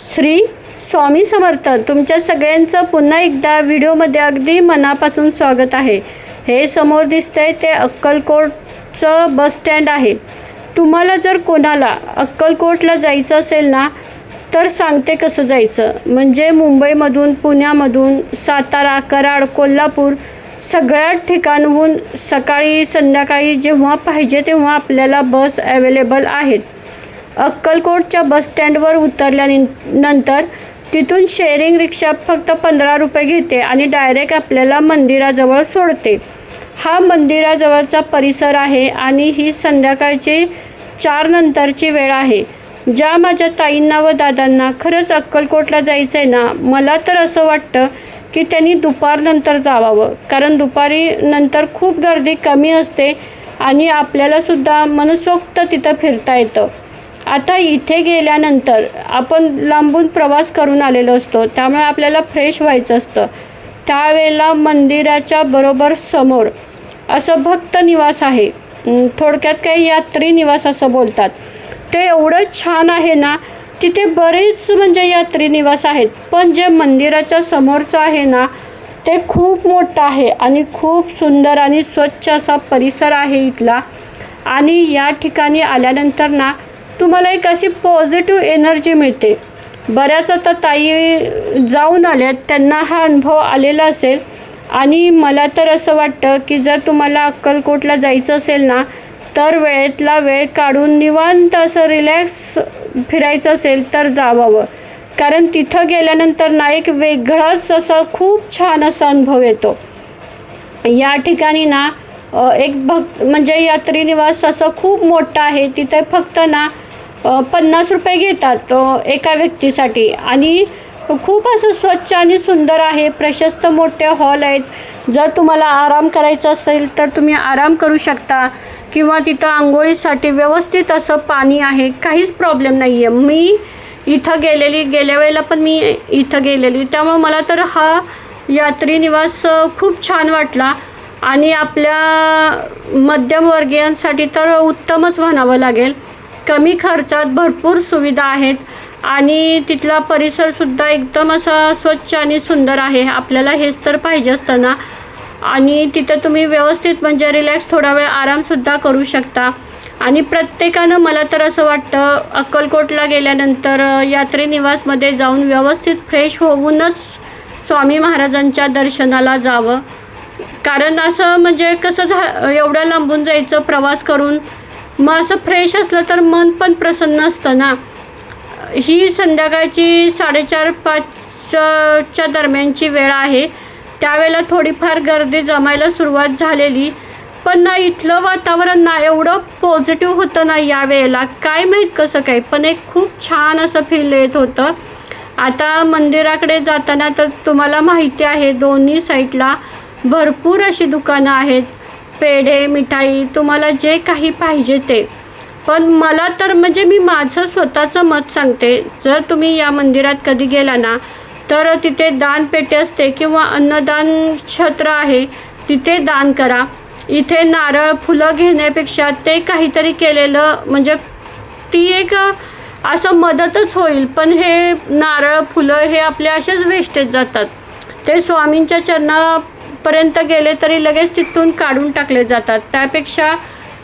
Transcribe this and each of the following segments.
श्री स्वामी समर्थ तुमच्या सगळ्यांचं पुन्हा एकदा व्हिडिओमध्ये अगदी मनापासून स्वागत आहे. हे समोर दिसतंय ते अक्कलकोटचं बस स्टँड आहे. तुम्हाला जर कोणाला अक्कलकोटला जायचं असेल ना तर सांगते कसं जायचं. म्हणजे मुंबईमधून पुण्यामधून सातारा कराड कोल्हापूर सगळ्या ठिकाणहून सकाळी संध्याकाळी जेव्हा पाहिजे तेव्हा आपल्याला बस अवेलेबल आहेत. अक्कलकोटच्या बसस्टँडवर उतरल्यानंतर तिथून शेअरिंग रिक्षा फक्त पंधरा रुपये घेते आणि डायरेक्ट आपल्याला मंदिराजवळ सोडते. हा मंदिराजवळचा परिसर आहे आणि ही संध्याकाळची चार नंतरची वेळ आहे. ज्या माझ्या ताईंना व दादांना खरंच अक्कलकोटला जायचं आहे ना मला तर असं वाटतं की त्यांनी दुपारनंतर जावावं. कारण दुपारी नंतर खूप गर्दी कमी असते आणि आपल्यालासुद्धा मनसोक्त तिथं फिरता येतं. आता इथे गेल्यानंतर आपण लांबून प्रवास करून आलेलो असतो त्यामुळे आपल्याला फ्रेश व्हायचं असतं. त्यावेळेला मंदिराच्या बरोबर समोर असं भक्त निवास आहे. थोडक्यात काही यात्री निवास असं बोलतात. ते एवढं छान आहे ना तिथे बरेच म्हणजे यात्री निवास आहेत. पण जे मंदिराच्या समोरचं आहे ना ते खूप मोठं आहे आणि खूप सुंदर आणि स्वच्छ असा परिसर आहे इथला. आणि या ठिकाणी आल्यानंतर ना तुम्हाला एक अशी पॉझिटिव्ह एनर्जी मिळते. बऱ्याच आता ताई जाऊन आल्यात त्यांना हा अनुभव आलेला असेल. आणि मला तर असं वाटतं की जर तुम्हाला अक्कलकोटला जायचं असेल ना तर वेळेतला वेळ काढून निवांत असं रिलॅक्स फिरायचं असेल तर जावावं कारण तिथं गेल्यानंतर ना एक वेगळाच असा खूप छान असा अनुभव येतो. या ठिकाणी ना एक भक्त म्हणजे यात्री निवास असं खूप मोठं आहे. तिथे फक्त ना पन्नास रुपये घेतात एका व्यक्तीसाठी. आणि खूप असं स्वच्छ आणि सुंदर आहे प्रशस्त मोठे हॉल आहेत. जर तुम्हाला आराम करायचा असेल तर तुम्ही आराम करू शकता. किंवा तिथं आंघोळीसाठी व्यवस्थित असं पाणी आहे काहीच प्रॉब्लेम नाही आहे मी इथं गेलेली गेल्या वेळेला पण मी इथं गेलेली. त्यामुळे मला तर हा यात्री निवास खूप छान वाटला. आणि आपल्या मध्यमवर्गीयांसाठी तर उत्तमच म्हणावं लागेल. कमी खर्चात भरपूर सुविधा आहेत आणि तिथला परिसरसुद्धा एकदम असा स्वच्छ आणि सुंदर आहे. आपल्याला हेच तर पाहिजे असतं ना आणि तिथं तुम्ही व्यवस्थित म्हणजे रिलॅक्स थोडा वेळ आरामसुद्धा करू शकता. आणि प्रत्येकानं मला तर असं वाटतं अक्कलकोटला गेल्यानंतर यात्रेनिवासमध्ये जाऊन व्यवस्थित फ्रेश होऊनच स्वामी महाराजांच्या दर्शनाला जावं. कारण असं म्हणजे कसं झा एवढं लांबून जायचं प्रवास करून मग असं फ्रेश असलं तर मन पण प्रसन्न असतं ना. ही संध्याकाळची साडेचार पाचच्या दरम्यानची वेळ आहे. त्यावेळेला थोडीफार गर्दी जमायला सुरुवात झालेली. पण ना इथलं वातावरण ना एवढं पॉझिटिव्ह होतं ना या वेळेला. काय माहीत कसं काय पण एक खूप छान असं फील येत होतं. आता मंदिराकडे जाताना तर तुम्हाला माहिती आहे दोन्ही साईडला भरपूर अशी दुकानं आहेत. पेढे मिठाई तुम्हाला जे काही पाहिजे ते. पण मला तर म्हणजे मी माझं स्वतःचं मत सांगते. जर तुम्ही या मंदिरात कधी गेला ना तर तिथे दानपेटी असते किंवा अन्नदान छत्र आहे तिथे दान करा. इथे नारळ फुलं घेण्यापेक्षा ते काहीतरी केलेलं म्हणजे ती एक असं मदतच होईल. पण हे नारळ फुलं हे आपले असेच वेस्टेज जातात. ते स्वामींच्या चरणा पर्यंत गेले तरी लगेच तिथून काढून टाकले जातात. त्यापेक्षा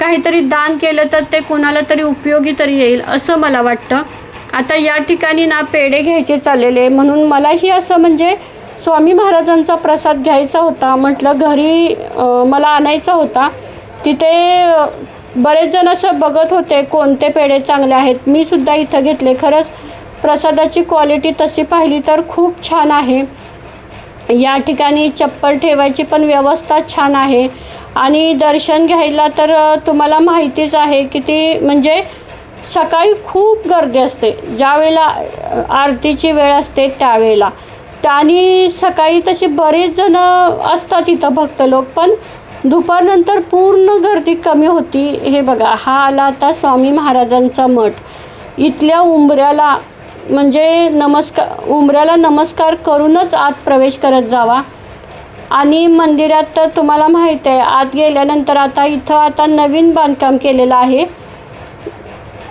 काहीतरी दान केलं तर ते कोणाला तरी उपयोगी तरी येईल असं मला वाटतं. आता या ठिकाणी ना पेढे घ्यायचे चाललेले म्हणून मलाही असं म्हणजे स्वामी महाराजांचा प्रसाद घ्यायचा होता. म्हटलं घरी मला आणायचा होता. तिथे बरेच जण असं बघत होते कोणते पेढे चांगले आहेत. मी सुद्धा इथं घेतले. खरंच प्रसादाची क्वालिटी तशी पाहिली तर खूप छान आहे. या ठिकाणी चप्पल ठेवायची पण व्यवस्था छान आहे. आणि दर्शन घ्यायला तर तुम्हाला माहितीच आहे की ती म्हणजे सकाळी खूप गर्दी असते. ज्यावेळेला आरतीची वेळ असते त्यावेळेला. आणि सकाळी तशी बरेच जण असतात इथं भक्त लोक पण दुपारनंतर पूर्ण गर्दी कमी होती. हे बघा हा आला आता स्वामी महाराजांचा मठ. इथल्या उंबऱ्याला म्हणजे नमस्कार उंबऱ्याला नमस्कार करूनच आत प्रवेश करत जावा. आणि मंदिरात तर तुम्हाला माहीत आहे आत गेल्यानंतर आता इथं आता नवीन बांधकाम केलेलं आहे.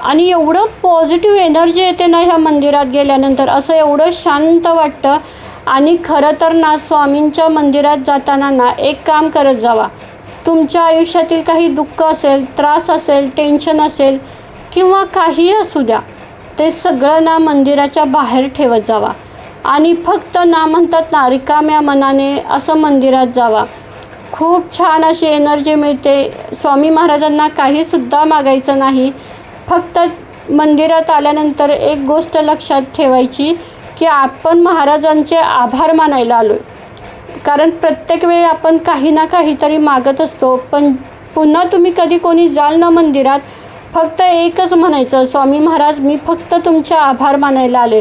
आणि एवढं पॉझिटिव्ह एनर्जी येते ना ह्या मंदिरात गेल्यानंतर असं एवढं शांत वाटतं. आणि खरं तर ना स्वामींच्या मंदिरात जाताना ना एक काम करत जावा. तुमच्या आयुष्यातील काही दुःख असेल त्रास असेल टेन्शन असेल किंवा काहीही असू द्या ते सगळं ना मंदिराच्या बाहेर ठेवत जावा. आणि फक्त ना म्हणतात ना रिकाम्या मनाने असं मंदिरात जावा. खूप छान अशी एनर्जी मिळते. स्वामी महाराजांना काहीसुद्धा मागायचं नाही. फक्त मंदिरात आल्यानंतर एक गोष्ट लक्षात ठेवायची की आपण महाराजांचे आभार मानायला आलो कारण प्रत्येक वेळी आपण काही ना काहीतरी मागत असतो. पण पुन्हा तुम्ही कधी कोणी जाल ना मंदिरात फक्त एकच म्हणायचं स्वामी महाराज मी फक्त तुमचे आभार मानायला आले.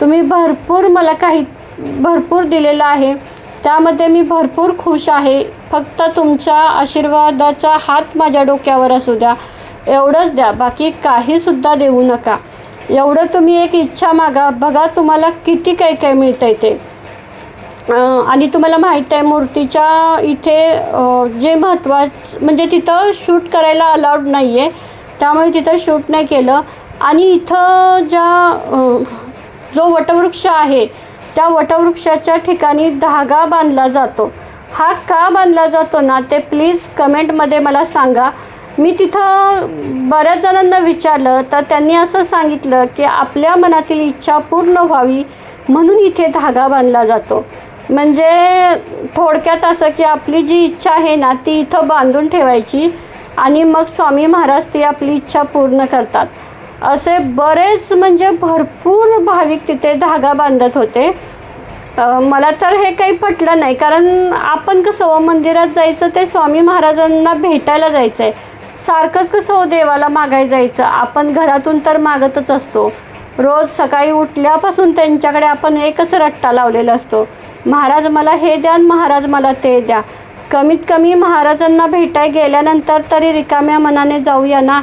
तुम्ही भरपूर मला काही भरपूर दिलेलं आहे. त्यामध्ये मी भरपूर खुश आहे. फक्त तुमच्या आशीर्वादाचा हात माझ्या डोक्यावर असू द्या. एवढंच द्या बाकी काहीसुद्धा देऊ नका. एवढं तुम्ही एक इच्छा मागा बघा तुम्हाला किती काही काही मिळतं आहे ते आणि तुम्हाला माहीत आहे मूर्तीच्या इथे जे महत्त्वाचं म्हणजे तिथं शूट करायला अलाउड नाही आहे त्यामुळे तिथं शूट नाही केलं. आणि इथं ज्या जो वटवृक्ष आहे त्या वटवृक्षाच्या ठिकाणी धागा बांधला जातो. हा का बांधला जातो ना ते प्लीज कमेंटमध्ये मला सांगा. मी तिथं बऱ्याच जणांना विचारलं तर त्यांनी असं सांगितलं की आपल्या मनातील इच्छा पूर्ण व्हावी म्हणून इथे धागा बांधला जातो. म्हणजे थोडक्यात असं की आपली जी इच्छा आहे ना ती इथं बांधून ठेवायची. आणि मग स्वामी महाराज ती आपली इच्छा पूर्ण करतात. असे बरेच म्हणजे भरपूर भाविक तिथे धागा बांधत होते. मला तर हे काही पटलं नाही. कारण आपण कसं हो, मंदिरात जायचं ते स्वामी महाराजांना भेटायला जायचं आहे सारखंच कसं हो देवाला मागाय जायचं. आपण घरातून तर मागतच असतो. रोज सकाळी उठल्यापासून त्यांच्याकडे आपण एकच रट्टा लावलेला असतो. महाराज मला हे द्या महाराज मला ते द्या. कमीत कमी महाराजांना भेटाय गेल्यानंतर तरी रिकाम्या मनाने जाऊया ना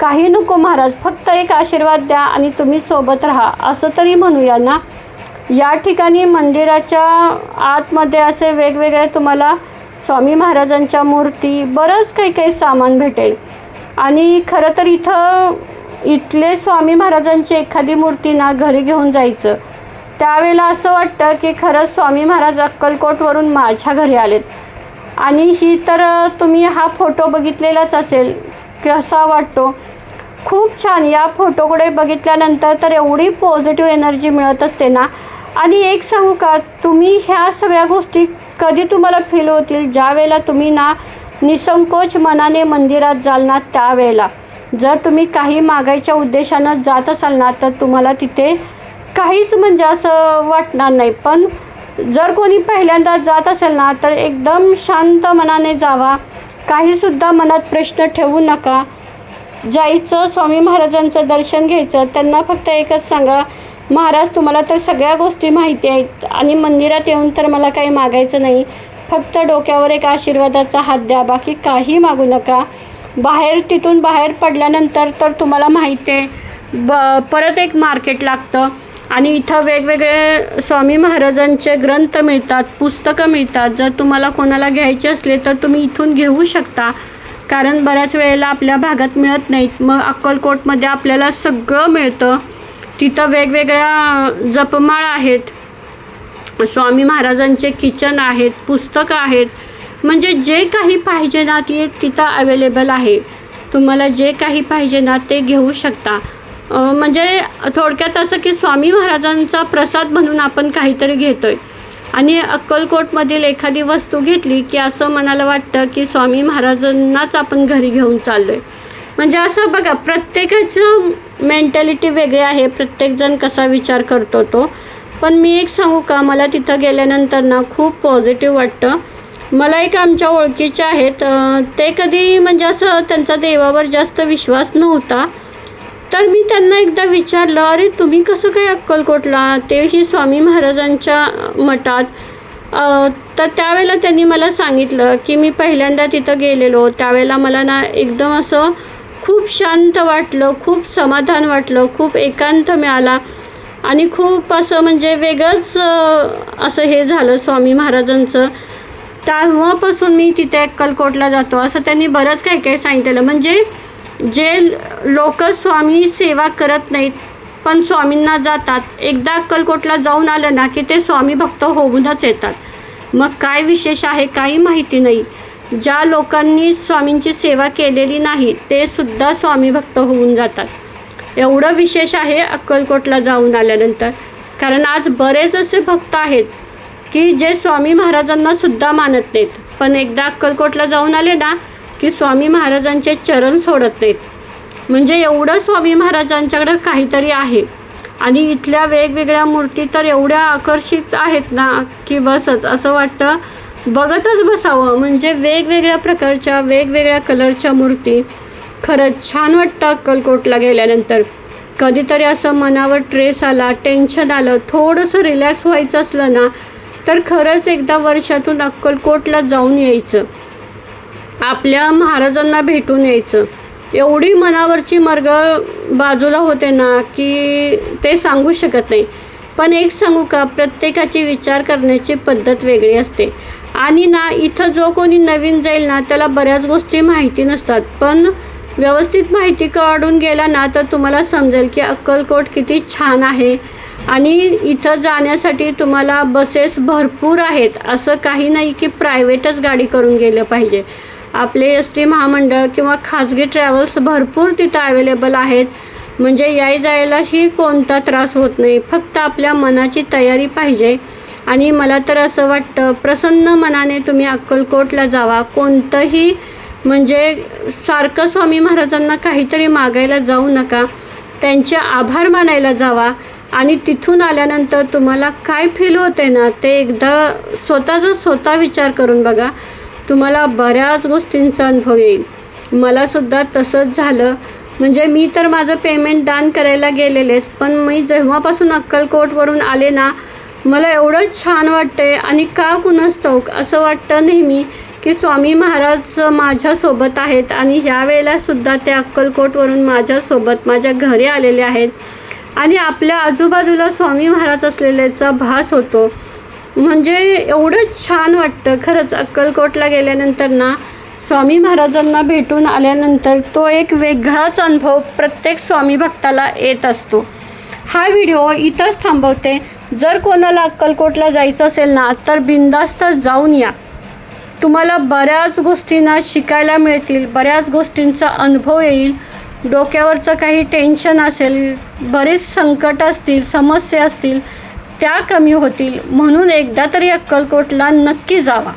काही नको महाराज फक्त एक आशीर्वाद द्या आणि तुम्ही सोबत राहा असं तरी म्हणूया ना या ठिकाणी मंदिराच्या आतमध्ये असे वेगवेगळे तुम्हाला स्वामी महाराजांच्या मूर्ती बरंच काही काही सामान भेटेल. आणि खरं तर इथं इथले स्वामी महाराजांची एखादी मूर्ती ना घरी घेऊन जायचं. त्यावेळेला असं वाटतं की खरंच स्वामी महाराज अक्कलकोटवरून माझ्या घरी आलेत. आणि ही तर तुम्ही हा फोटो बघितलेलाच असेल. कसा वाटतो? खूप छान. या फोटोकडे बघितल्यानंतर तर एवढी पॉझिटिव्ह एनर्जी मिळत असते ना. आणि एक सांगू का? तुम्ही ह्या सगळ्या गोष्टी कधी तुम्हाला फील होतील? ज्या वेळेला तुम्ही ना निसंकोच मनाने मंदिरात जाल ना त्यावेळेला. जर तुम्ही काही मागायच्या उद्देशानं जात असाल ना तर तुम्हाला तिथे काहीच म्हणजे असं वाटणार नाही. पण जर कोणी पहिल्यांदा जात असेल ना तर एकदम शांत मनाने जावा. काहीसुद्धा मनात प्रश्न ठेवू नका. जायचं स्वामी महाराजांचं दर्शन घ्यायचं त्यांना फक्त एकच सांगा महाराज तुम्हाला तर सगळ्या गोष्टी माहिती आहेत आणि मंदिरात येऊन तर मला काही मागायचं नाही. फक्त डोक्यावर एक आशीर्वादाचा हात द्या बाकी काही मागू नका. बाहेर तिथून बाहेर पडल्यानंतर तर तुम्हाला माहिती आहे. ब परत एक मार्केट लागतं. आणि इथं वेगवेगळे स्वामी महाराजांचे ग्रंथ मिळतात पुस्तकं मिळतात. जर तुम्हाला कोणाला घ्यायचे असले तर तुम्ही इथून घेऊ शकता. कारण बऱ्याच वेळेला आपल्या भागात मिळत नाहीत. मग अक्कलकोटमध्ये आपल्याला सगळं मिळतं. तिथं वेगवेगळ्या जपमाळ आहेत. स्वामी महाराजांचे किचन आहेत पुस्तकं आहेत. म्हणजे जे काही पाहिजे ना ते तिथं अवेलेबल आहे. तुम्हाला जे काही पाहिजे ना ते घेऊ शकता. म्हणजे थोडक्यात असं की स्वामी महाराजांचा प्रसाद म्हणून आपण काहीतरी घेतो आहे आणि अक्कलकोटमधील एखादी वस्तू घेतली की असं मनाला वाटतं की स्वामी महाराजांनाच आपण घरी घेऊन चाललो आहे म्हणजे असं बघा प्रत्येकाचं मेंटॅलिटी वेगळी आहे. प्रत्येकजण कसा विचार करतो तो. पण मी एक सांगू का मला तिथं गेल्यानंतर ना खूप पॉझिटिव्ह वाटतं. मला एक आमच्या ओळखीचे आहेत. ते कधी म्हणजे असं त्यांचा देवावर जास्त विश्वास नव्हता. तर मी त्यांना एकदा विचारलं अरे तुम्ही कसं काय अक्कलकोटला तेही स्वामी महाराजांच्या मठात तर त्यावेळेला त्यांनी मला सांगितलं की मी पहिल्यांदा तिथं गेलेलो. त्यावेळेला मला ना एकदम असं खूप शांत वाटलं खूप समाधान वाटलं खूप एकांत मिळाला. आणि खूप असं म्हणजे वेगळंच असं हे झालं स्वामी महाराजांचं. तेव्हापासून मी तिथे अक्कलकोटला जातो असं त्यांनी बरंच काही काही सांगितलं म्हणजे जे लोक स्वामी सेवा करत नाहीत पण स्वामींना जातात. एकदा अक्कलकोटला जाऊन आलं ना की ते स्वामी भक्त होऊनच येतात. मग काय विशेष आहे काही माहिती नाही. ज्या लोकांनी स्वामींची सेवा केलेली नाही ते सुद्धा स्वामी भक्त होऊन जातात. एवढं विशेष आहे अक्कलकोटला जाऊन आल्यानंतर. कारण आज बरेच असे भक्त आहेत की जे स्वामी महाराजांना सुद्धा मानत नाहीत. पण एकदा अक्कलकोटला जाऊन आले ना की स्वामी महाराजांचे चरण सोडत नाहीत. म्हणजे एवढं स्वामी महाराजांच्याकडं काहीतरी आहे. आणि इथल्या वेगवेगळ्या मूर्ती तर एवढ्या आकर्षित आहेत ना की बसच. असं वाटतं बघतच बसावं. म्हणजे वेगवेगळ्या प्रकारच्या वेगवेगळ्या कलरच्या मूर्ती. खरंच छान वाटतं अक्कलकोटला गेल्यानंतर. कधीतरी असं मनावर ट्रेस आला टेन्शन आलं थोडंसं रिलॅक्स व्हायचं असलं ना तर खरंच एकदा वर्षातून अक्कलकोटला जाऊन यायचं. आपल्या महाराजांना भेटून यायचं. एवढी मनावरची मार्ग बाजूला होते ना की ते सांगू शकत नाही. पण एक सांगू का प्रत्येकाची विचार करण्याची पद्धत वेगळी असते. आणि ना इथं जो कोणी नवीन जाईल ना त्याला बऱ्याच गोष्टी माहिती नसतात. पण व्यवस्थित माहिती काढून गेला ना तर तुम्हाला समजेल की अक्कलकोट किती छान आहे. आणि इथं जाण्यासाठी तुम्हाला बसेस भरपूर आहेत. असं काही नाही की प्रायव्हेटच गाडी करून गेलं पाहिजे. आपले एस टी महामंडळ किंवा खाजगी ट्रॅव्हल्स भरपूर तिथं अवेलेबल आहेत. म्हणजे याय जायलाही कोणता त्रास होत नाही. फक्त आपल्या मनाची तयारी पाहिजे. आणि मला तर असं वाटतं प्रसन्न मनाने तुम्ही अक्कलकोटला जावा. कोणतंही म्हणजे सारखं स्वामी महाराजांना काहीतरी मागायला जाऊ नका. त्यांचे आभार मानायला जावा. आणि तिथून आल्यानंतर तुम्हाला काय फील होते ना ते एकदा स्वतःचा स्वतः विचार करून बघा. तुम्हाला बऱ्याच गोष्टींचा अनुभव येईल. मलासुद्धा तसंच झालं. म्हणजे मी तर माझं पेमेंट दान करायला गेलेलेच पण मी जेव्हापासून अक्कलकोटवरून आले ना मला एवढं छान वाटतंय आणि का कुणास ठाऊक असं वाटतं नेहमी की स्वामी महाराज माझ्यासोबत आहेत आणि ह्यावेळेलासुद्धा ते अक्कलकोटवरून माझ्यासोबत माझ्या घरी आलेले आहेत. आणि आपल्या आजूबाजूला स्वामी महाराज असलेल्याचा भास होतो. म्हणजे एवढं छान वाटतं. खरंच अक्कलकोटला गेल्यानंतर ना स्वामी महाराजांना भेटून आल्यानंतर तो एक वेगळाच अनुभव प्रत्येक स्वामी भक्ताला येत असतो. हा व्हिडिओ इथंच थांबवते. जर कोणाला अक्कलकोटला जायचं असेल ना तर बिंदास्त जाऊन या. तुम्हाला बऱ्याच गोष्टींना शिकायला मिळतील बऱ्याच गोष्टींचा अनुभव येईल. डोक्यावरचं काही टेन्शन असेल बरेच संकट असतील समस्या असतील त्या कमी होतील म्हणून एकदा तरी अक्कलकोटला नक्की जावा.